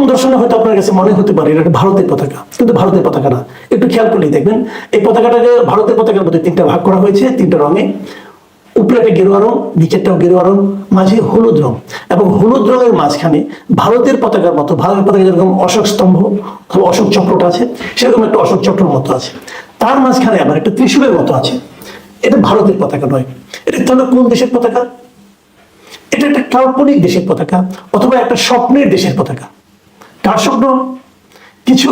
প্রথম দর্শনে হয়তো আপনার কাছে মনে হতে পারে, এটা ভারতের পতাকা, কিন্তু ভারতের পতাকা না। একটু খেয়াল করলেই দেখবেন, এই পতাকাটাকে ভারতের পতাকার মধ্যে তিনটা ভাগ করা হয়েছে, তিনটা রঙে। উপরে একটা গেরুয়া রং, নিচেরটাও গেরুয়া রং, মাঝে হলুদ রং। এবং হলুদ রঙের মাঝখানে ভারতের পতাকার মতো, ভারতের পতাকা যেরকম অশোক স্তম্ভ, অথবা অশোক চক্রটা আছে, সেরকম একটা অশোক চক্রের মতো আছে। তার মাঝখানে আবার একটা ত্রিশূলের মতো আছে। এটা ভারতের পতাকা নয়। এটা তাহলে কোন দেশের পতাকা? এটা একটা কাল্পনিক দেশের পতাকা, অথবা একটা স্বপ্নের দেশের পতাকা। কার স্বপ্ন কিছু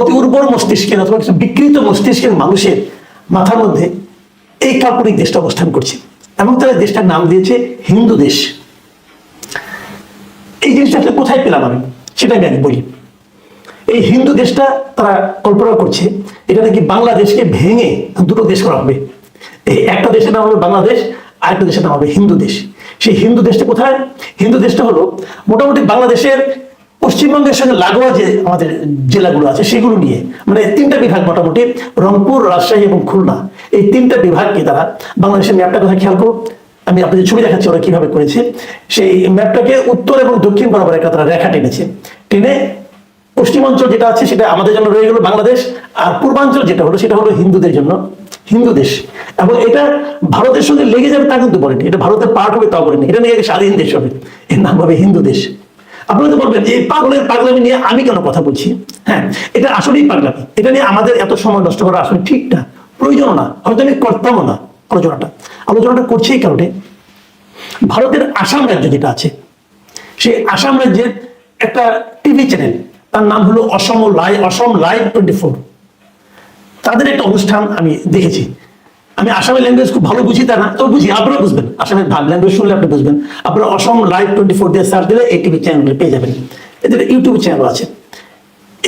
অতি উর্বর মস্তিষ্কের অথবা কিছু বিকৃত মস্তিষ্কের মানুষের মাথার মধ্যে এই কাল্পনিক দেশটা অবস্থান করছে এবং তারা দেশটার নাম দিয়েছে হিন্দু দেশ। এই জিনিসটা আসলে কোথায় পেলাম আমি? সেটা আমি বলি। এই হিন্দু দেশটা তারা কল্পনা করছে, এটা নাকি বাংলাদেশকে ভেঙে দুটো দেশ করা হবে। এই একটা দেশের নাম হবে বাংলাদেশ আর একটা দেশের নাম হবে হিন্দু দেশ। সেই হিন্দু দেশটা কোথায়? হিন্দু দেশটা হলো মোটামুটি বাংলাদেশের পশ্চিমবঙ্গের সঙ্গে লাগোয়া যে আমাদের জেলাগুলো আছে, সেগুলো নিয়ে মানে তিনটা বিভাগ মোটামুটি, রংপুর, রাজশাহী এবং খুলনা। এই তিনটা বিভাগকে তারা বাংলাদেশের ম্যাপটা কথা খেয়াল করো আমি আপনাদের ছবি দেখাচ্ছি ওরা কীভাবে করেছে। সেই ম্যাপটাকে উত্তর এবং দক্ষিণ বরাবর একটা তারা রেখা টেনেছে। টেনে পশ্চিমাঞ্চল যেটা আছে, সেটা আমাদের জন্য রয়ে গেল বাংলাদেশ, আর পূর্বাঞ্চল যেটা হলো, সেটা হলো হিন্দুদের জন্য হিন্দু দেশ। এবং এটা ভারতের সঙ্গে লেগে যাবে তা কিন্তু বলেনি। এটা ভারতের পার্ট হবে, তাও বলেনি। এটা নিয়ে স্বাধীন দেশ হবে। এর নাম হবে হিন্দু দেশ। আপনারা তো বলবেন, এই পাগলের পাগলামি নিয়ে আমি কেন কথা বলছি? হ্যাঁ এটা আসলেই পাগলামি। এটা নিয়ে আমাদের এত সময় নষ্ট করা আসলে ঠিক না। প্রয়োজন না, হয়তো আমি করতামও না আলোচনাটা। আলোচনাটা করছি এই কারণে। ভারতের আসাম রাজ্য যেটা আছে, সেই আসাম রাজ্যের একটা টিভি চ্যানেল, তার নাম হলো Asom live Asom live twenty four. তাদের একটা অনুষ্ঠান আমি দেখেছি। আমি আসামের ল্যাঙ্গুয়েজ খুব ভালো বুঝি তা না তো বুঝি, আপনারা বুঝবেন। আসামের ভাগ ল্যাঙ্গুয়েজ শুনলে আপনি বুঝবেন। আপনারা অসম লাইভ টোয়েন্টি ফোর দিয়ে সার্চ দিলে এই টিভি চ্যানেল পেয়ে যাবেন। এদের ইউটিউব চ্যানেল আছে।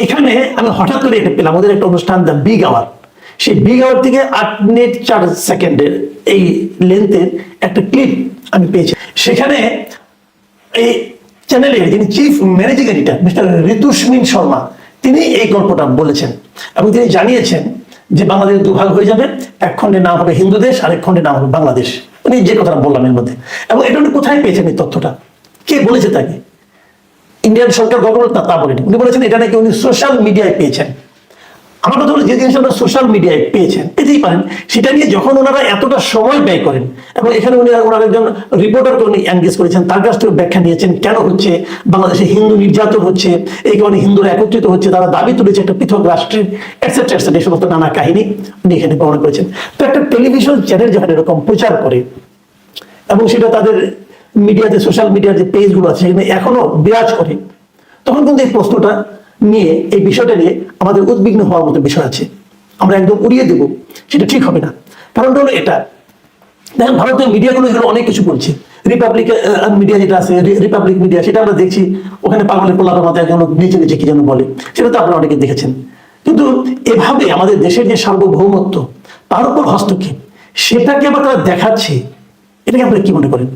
এখানে আমি হঠাৎ করে এটা পেলাম ওদের একটা অনুষ্ঠান দ্য বিগ আওয়ার সেই বিগ আওয়ার থেকে আট মিনিট চার সেকেন্ডের এই লেন্থের একটা ক্লিপ আমি পেয়েছি। সেখানে এই চ্যানেলের যিনি chief managing editor mister Ritusmin Sharma, তিনি এই গল্পটা বলেছেন এবং তিনি জানিয়েছেন যে বাংলাদেশ দুভাগ হয়ে যাবে, এক খণ্ডের নাম হবে হিন্দু দেশ আর এক খণ্ডের নাম হবে বাংলাদেশ। উনি যে কথাটা বললাম এর মধ্যে। এবং এটা উনি কোথায় পেয়েছেন এই তথ্যটা? কে বলেছে তাকে? ইন্ডিয়ান সরকার গভর্নমেন্ট তা তা বলেনি। উনি বলেছেন এটা নাকি উনি সোশ্যাল মিডিয়ায় পেয়েছেন। আমার কথা হলো যে জিনিস আপনারা সোশ্যাল মিডিয়ায় পেয়েছেন, পেতেই পারেন। সেটা নিয়ে যখন ওনারা এতটা সময় ব্যয় করেন, এবং এখানে উনি ওনার একজন রিপোর্টারকে উনি এনগেজ করেছেন, তার কাছ থেকে ব্যাখ্যা নিয়েছেন কেন হচ্ছে, বাংলাদেশে হিন্দু নির্যাতন হচ্ছে, এই কারণে হিন্দুরা একত্রিত হচ্ছে, তারা দাবি তুলেছে একটা পৃথক রাষ্ট্রের এটসেট্রা এটসেট্রা এই সমস্ত নানা কাহিনী উনি এখানে বর্ণনা করেছেন। তো একটা টেলিভিশন চ্যানেল যখন এরকম প্রচার করে, এবং সেটা তাদের মিডিয়াতে সোশ্যাল মিডিয়ার যে পেজগুলো আছে সেখানে এখনও বিরাজ করে, তখন কিন্তু এই প্রশ্নটা নিয়ে, এই বিষয়টা নিয়ে আমাদের উদ্বিগ্ন হওয়ার মতো বিষয় আছে। আমরা একদম উড়িয়ে দেব, সেটা ঠিক হবে না। কারণটা হলো এটা। দেখেন, ভারতীয় মিডিয়াগুলো এগুলো অনেক কিছু বলছে। রিপাবলিক মিডিয়া যেটা আছে রিপাবলিক মিডিয়া সেটা আমরা দেখছি। ওখানে পাগলের পোলাপের মতো একজন নিচে নিচে কি যেন বলে। সেটা তো আপনারা অনেকে দেখেছেন। কিন্তু এভাবে আমাদের দেশের যে সার্বভৌমত্ব, তার উপর হস্তক্ষেপ, সেটাকে আবার তারা দেখাচ্ছে, এটাকে আপনারা কি মনে করেন?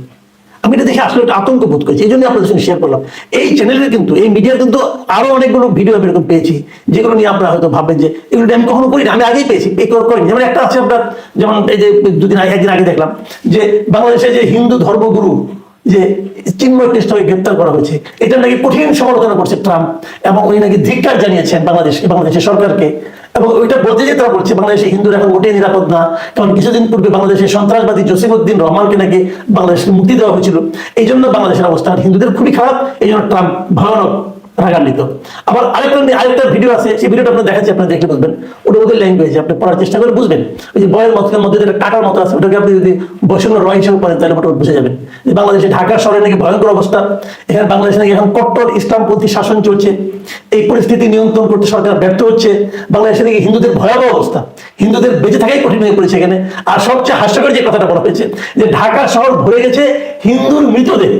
আমি এটা দেখে আসলে একটা আতঙ্ক বোধ করছি এই জন্য আপনাদের সঙ্গে শেয়ার করলাম। এই চ্যানেলের কিন্তু, এই মিডিয়ার কিন্তু আরও অনেকগুলো ভিডিও আমি এরকম পেয়েছি, যেগুলো নিয়ে আপনারা হয়তো ভাববেন যে, এগুলো আমি কখনো করি না আমি আগেই পেয়েছি করিনি। যেমন একটা আছে আপনার, যেমন এই যে দুদিন আগে, একদিন আগে দেখলাম যে বাংলাদেশে যে হিন্দু ধর্মগুরু যে চিন্ময় কৃষ্ণকে গ্রেপ্তার করা হয়েছে। এটা নাকি কঠিন সমালোচনা করছে ট্রাম্প এবং উনি নাকি ধিক্কার জানিয়েছেন বাংলাদেশ বাংলাদেশের সরকারকে। এবং ওইটা বলতে যে তারা বলছে বাংলাদেশে হিন্দুরা এখন মোটেই নিরাপদ না, কারণ কিছুদিন পূর্বে বাংলাদেশের সন্ত্রাসবাদী জসিমউদ্দিন রহমানকে নাকি বাংলাদেশকে মুক্তি দেওয়া হয়েছিল। এই জন্য বাংলাদেশের অবস্থান হিন্দুদের খুবই খারাপ এই জন্য ট্রাম্প ভয়ানক। রাগান্বিত। আবার আরেকটা আরেকটা ভিডিও আছে, সেই ভিডিওটা দেখাচ্ছি দেখে বুঝবেন। ওটা ওদের ল্যাঙ্গুয়েজ আপনি পড়ার চেষ্টা করে বুঝবেন। ওই যে বয়ের মধ্যে যেটা কাটার মতো আছে, ওটাকে আপনি যদি বৈষম্য হিসেবে পড়েন, তাহলে মোটামুটি বুঝে যাবেন। যে বাংলাদেশে ঢাকা শহরে নাকি ভয়ঙ্কর অবস্থা, এখানে বাংলাদেশে নাকি এখন কট্টর ইসলামপন্থী শাসন চলছে। এই পরিস্থিতি নিয়ন্ত্রণ করতে সরকার ব্যর্থ হচ্ছে। বাংলাদেশে নাকি হিন্দুদের ভয়াবহ অবস্থা। হিন্দুদের বেঁচে থাকাই কঠিন হয়ে পড়েছে এখানে। আর সবচেয়ে হাস্যকর যে কথাটা বলা হয়েছে, যে ঢাকা শহর ভরে গেছে হিন্দুর মৃতদেহ।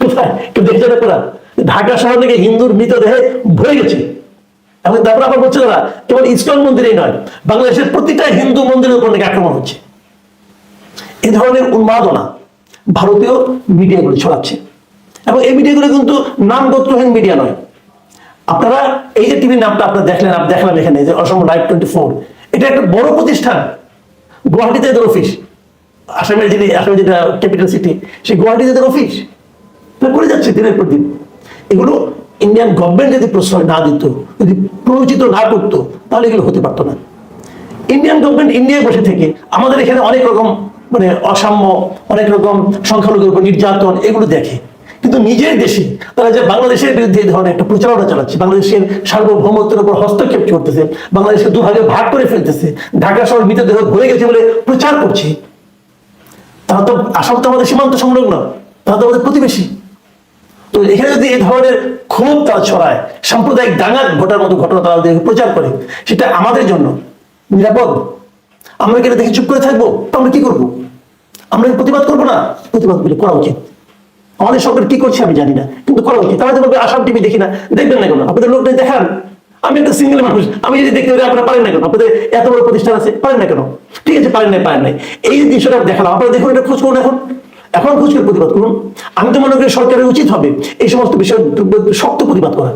কোথায়? কেউ না কোরআন ঢাকা শহর থেকে হিন্দুর মৃতদেহে ভরে গেছে। এবং তারপর আবার বলছে তারা, কেবল ইস্কন মন্দিরেই নয়, বাংলাদেশের প্রতিটা হিন্দু মন্দিরের উপর আক্রমণ হচ্ছে। এই ধরনের উন্মাদনা ভারতীয় মিডিয়াগুলো ছড়াচ্ছে। এবং এই মিডিয়াগুলো কিন্তু নাম গোত্রহীন মিডিয়া নয়। আপনারা এই যে টিভির নামটা আপনারা দেখলেন, আপনি দেখলাম এখানে যে অসম লাইভ টোয়েন্টি ফোর, এটা একটা বড় প্রতিষ্ঠান, গুয়াহাটিতে এদের অফিস। আসামের যিনি আসামের যেটা ক্যাপিটাল সিটি, সেই গুয়াহাটিতে এদের অফিস। করে যাচ্ছে দিনের পর দিন। এগুলো ইন্ডিয়ান গভর্নমেন্ট যদি প্রশ্রয় না দিত, যদি প্ররোচিত না করতো, তাহলে এগুলো হতে পারতো না। ইন্ডিয়ান গভর্নমেন্ট ইন্ডিয়ায় বসে থেকে আমাদের এখানে অনেক রকম মানে অসাম্য, অনেক রকম সংখ্যালঘুর উপর নির্যাতন এগুলো দেখে। কিন্তু নিজের দেশে তারা যে বাংলাদেশের বিরুদ্ধে এই ধরনের একটা প্রচারণা চালাচ্ছে, বাংলাদেশের সার্বভৌমত্বের উপর হস্তক্ষেপ করতেছে বাংলাদেশকে দুভাগে ভাগ করে ফেলতেছে, ঢাকা শহর মৃতদেহ ভরে গেছে বলে প্রচার করছে, তারা তো আসাম তো আমাদের সীমান্ত সংলগ্ন, তারা তো আমাদের প্রতিবেশী। তো এখানে যদি এই ধরনের ক্ষোভ তারা ছড়ায়, সাম্প্রদায়িক দাঙ্গার ঘটার মতো ঘটনা তারা প্রচার করে, সেটা আমাদের জন্য নিরাপদ। আমরা কি দেখে চুপ করে থাকব? আমরা কি করব? আমরা প্রতিবাদ করব না? প্রতিবাদ করা উচিত। আমাদের সরকার কি করছে আমি জানি না, কিন্তু করা উচিত। তারা বলবে আসাম টিভি দেখি না, দেখবেন না কেন? আপনাদের লোকটা দেখান। আমি একটা সিঙ্গেল মানুষ, আমি যদি দেখতে পারি, আপনারা পারেন না কেন? আপনাদের এত বড় প্রতিষ্ঠান আছে, পারেন না কেন? ঠিক আছে, পারেন নাই পারেন নাই। এই দৃশ্যটা দেখালাম, আপনারা দেখুন এটা খোঁজ করুন এখন। এখন করে প্রতিবাদ করুন। আমি তো মনে করি সরকারের উচিত হবে এই সমস্ত বিষয়ে শক্ত প্রতিবাদ করা।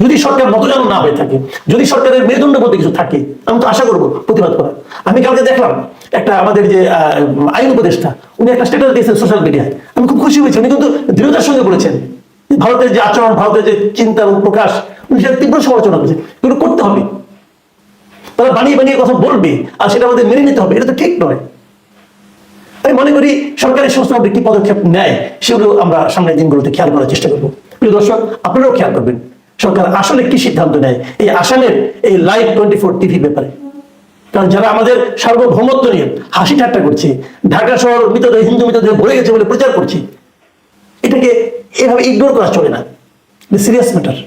যদি সরকার মতজান না হয়ে থাকে, যদি সরকারের মেরুদণ্ড বলতে কিছু থাকে, আমি তো আশা করব প্রতিবাদ করা আমি কালকে দেখলাম একটা আমাদের যে আইন উপদেষ্টা, উনি একটা স্ট্যাটাস দিয়েছেন সোশ্যাল মিডিয়ায় আমি খুব খুশি হয়েছি, উনি কিন্তু দৃঢ়তার সঙ্গে বলেছেন ভারতের যে আচরণ, ভারতের যে চিন্তা প্রকাশ, উনি সেটা তীব্র সমালোচনা করেছে এগুলো করতে হবে। তারা বানিয়ে বানিয়ে কথা বলবে, আর সেটা আমাদের মেনে নিতে হবে। এটা তো ঠিক নয়। আমি মনে করি সরকারের সমস্ত কি পদক্ষেপ নেয়, সেগুলো আমরা সামনের দিনগুলোতে খেয়াল করার চেষ্টা করব। প্রিয় দর্শক, আপনারাও খেয়াল করবেন, সরকার আসলে কি সিদ্ধান্ত নেয় এই আসামের এই লাইভ টোয়েন্টি ফোর টিভি ব্যাপারে। কারণ যারা আমাদের সার্বভৌমত্ব নিয়ে হাসি ঠাট্টা করছে, ঢাকা শহর মৃতদেহ, হিন্দু মৃতদেহ ভরে গেছে বলে প্রচার করছে, এটাকে এভাবে ইগনোর করা চলে না। Serious matter